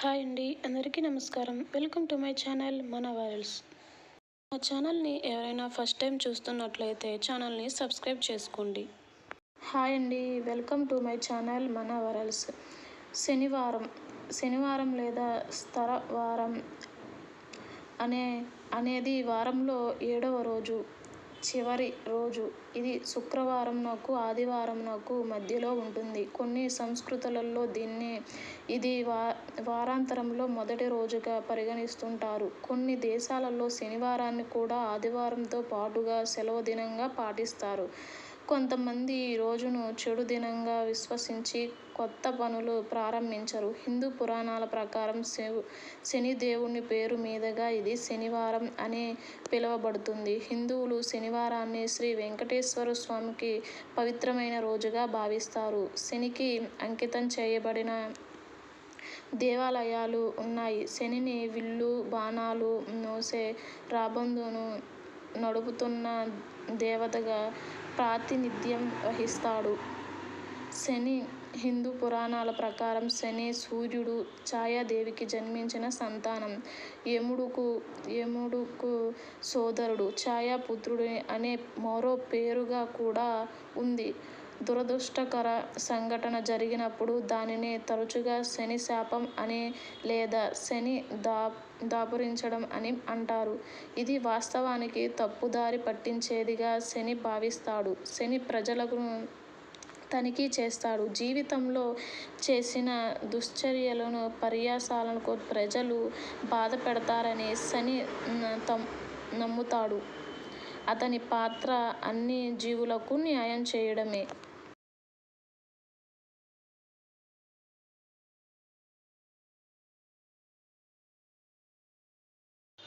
Hi అండి అందరికీ నమస్కారం. వెల్కమ్ టు మై ఛానల్ మన వైరల్స్ మా ఛానల్ని ఎవరైనా ఫస్ట్ టైం చూస్తున్నట్లయితే ఛానల్ని సబ్స్క్రైబ్ చేసుకోండి. హాయ్ అండి వెల్కమ్ టు మై ఛానల్ మన వైరల్స్ శనివారం శనివారం లేదా స్థర వారం అనే అనేది వారంలో ఏడవ రోజు చివరి రోజు. ఇది శుక్రవారం నాకు ఆదివారం నాకు మధ్యలో ఉంటుంది. కొన్ని సంస్కృతులలో దీన్ని ఇది వా వారాంతరంలో మొదటి రోజుగా పరిగణిస్తుంటారు. కొన్ని దేశాలలో శనివారాన్ని కూడా ఆదివారంతో పాటుగా సెలవు దినంగా పాటిస్తారు. కొంతమంది ఈ రోజును చెడు దినంగా విశ్వసించి కొత్త పనులు ప్రారంభించరు. హిందూ పురాణాల ప్రకారం శివు శని దేవుని పేరు మీదుగా ఇది శనివారం అని పిలువబడుతుంది. హిందువులు శనివారాన్ని శ్రీ వెంకటేశ్వర స్వామికి పవిత్రమైన రోజుగా భావిస్తారు. శనికి అంకితం చేయబడిన దేవాలయాలు ఉన్నాయి. శనిని విల్లు బాణాలు మోసే రాబందును నడుపుతున్న దేవతగా ప్రాతినిధ్యం వహిస్తాడు. శని హిందూ పురాణాల ప్రకారం శని సూర్యుడు ఛాయాదేవికి జన్మించిన సంతానం. యముడుకు యముడుకు సోదరుడు ఛాయాపుత్రుడు అనే మరో పేరుగా కూడా ఉంది. దురదృష్టకర సంఘటన జరిగినప్పుడు దానిని తరచుగా శని శాపం అని లేదా శని దా దాపురించడం అని అంటారు. ఇది వాస్తవానికి తప్పుదారి పట్టించేదిగా శని భావిస్తాడు. శని ప్రజలకు తనిఖీ చేస్తాడు. జీవితంలో చేసిన దుశ్చర్యలను పర్యాసాలకు ప్రజలు బాధపెడతారని శని నమ్ముతాడు. అతని పాత్ర అన్ని జీవులకు న్యాయం చేయడమే.